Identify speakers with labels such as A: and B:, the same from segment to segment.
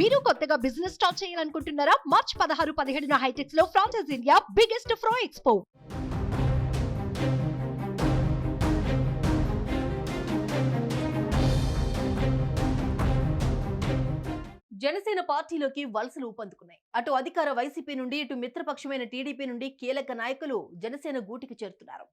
A: మీరు కొత్తగా business start చేయాలనుకుంటున్నారా? మార్చ్ పదహారు పదిహేడున హైటెక్స్లో franchise India biggest pro expo
B: Janasena పార్టీలోకి వలసలు ఊపందుకున్నాయి. అటు అధికార వైసీపీ నుండి ఇటు మిత్రపక్షమైన టీడీపీ నుండి కీలక నాయకులు జనసేన గూటికి చేరుతున్నారు.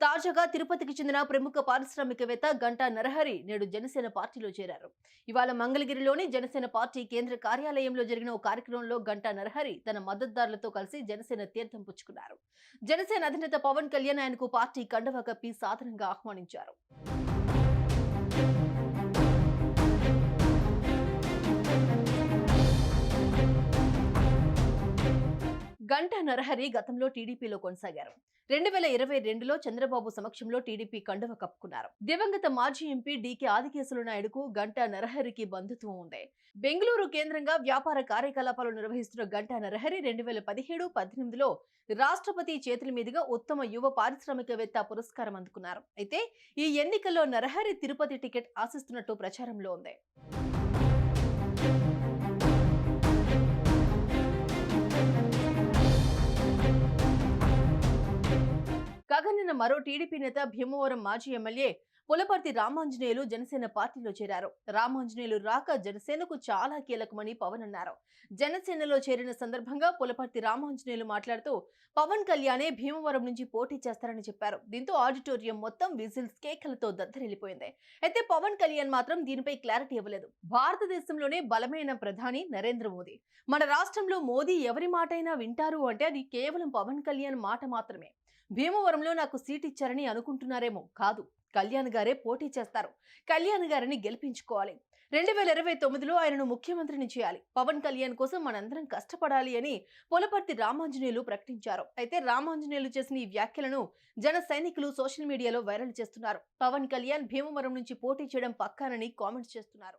B: తాజాగా తిరుపతికి చెందిన ప్రముఖ పారిశ్రామికవేత్త గంటా నరహరి నేడు జనసేన పార్టీలో చేరారు. ఇవాళ మంగళగిరిలోని జనసేన పార్టీ కేంద్ర కార్యాలయంలో జరిగిన ఓ కార్యక్రమంలో గంటా నరహరి తన మద్దతుదారులతో కలిసి జనసేన తీర్థం పుచ్చుకున్నారు. జనసేన అధినేత పవన్ కళ్యాణ్ ఆయనకు పార్టీ కండవ కప్పి సాధారణంగా ఆహ్వానించారు. గంటా నరహరి గతంలో టీడీపీలో కొనసాగారు. రెండు వేల ఇరవై రెండులో చంద్రబాబు సమక్షంలో టీడీపీ కండువ కప్పుకున్నారు. దివంగత మాజీ ఎంపీ డీకే ఆదికేశుల నాయుడుకు గంటా నరహరికి బంధుత్వం ఉంది. బెంగళూరు కేంద్రంగా వ్యాపార కార్యకలాపాలు నిర్వహిస్తున్న గంటా నరహరి రెండు వేల పదిహేడు పద్దెనిమిదిలో రాష్ట్రపతి చేతుల మీదుగా ఉత్తమ యువ పారిశ్రామికవేత్త పురస్కారం అందుకున్నారు. అయితే ఈ ఎన్నికల్లో నరహరి తిరుపతి టికెట్ ఆశిస్తున్నట్టు ప్రచారంలో ఉంది. మరో టీడీపీ నేత భీమవరం మాజీ ఎమ్మెల్యే పులపర్తి రామాంజనేయులు జనసేన పార్టీలో చేరారు. రామాంజనేయులు రాక జనసేనకు చాలా కీలకమని పవన్ అన్నారు. జనసేనలో చేరిన సందర్భంగా పులపర్తి రామాంజనేయులు మాట్లాడుతూ పవన్ కళ్యాణే భీమవరం నుంచి పోటీ చేస్తారని చెప్పారు. దీంతో ఆడిటోరియం మొత్తం విజిల్స్ కేకలతో దద్దరిల్లిపోయింది. అయితే పవన్ కళ్యాణ్ మాత్రం దీనిపై క్లారిటీ ఇవ్వలేదు. భారతదేశంలోనే బలమైన ప్రధాని నరేంద్ర మోదీ. మన రాష్ట్రంలో మోదీ ఎవరి మాటైనా వింటారు అంటే అది కేవలం పవన్ కళ్యాణ్ మాట మాత్రమే. భీమవరంలో నాకు సీట్ ఇచ్చారని అనుకుంటున్నారేమో. కాదు కళ్యాణ్ గారే పోటీ చేస్తారు. కళ్యాణ్ గారిని గెలిపించుకోవాలి. రెండు వేల ఇరవై తొమ్మిదిలో ఆయనను ముఖ్యమంత్రిని చేయాలి. పవన్ కళ్యాణ్ కోసం మనందరం కష్టపడాలి అని పులపర్తి రామాంజనేయులు ప్రకటించారు. అయితే రామాంజనేయులు చేసిన ఈ వ్యాఖ్యలను జన సైనికులు సోషల్ మీడియాలో వైరల్ చేస్తున్నారు. పవన్ కళ్యాణ్ భీమవరం నుంచి పోటీ చేయడం పక్కానని కామెంట్స్ చేస్తున్నారు.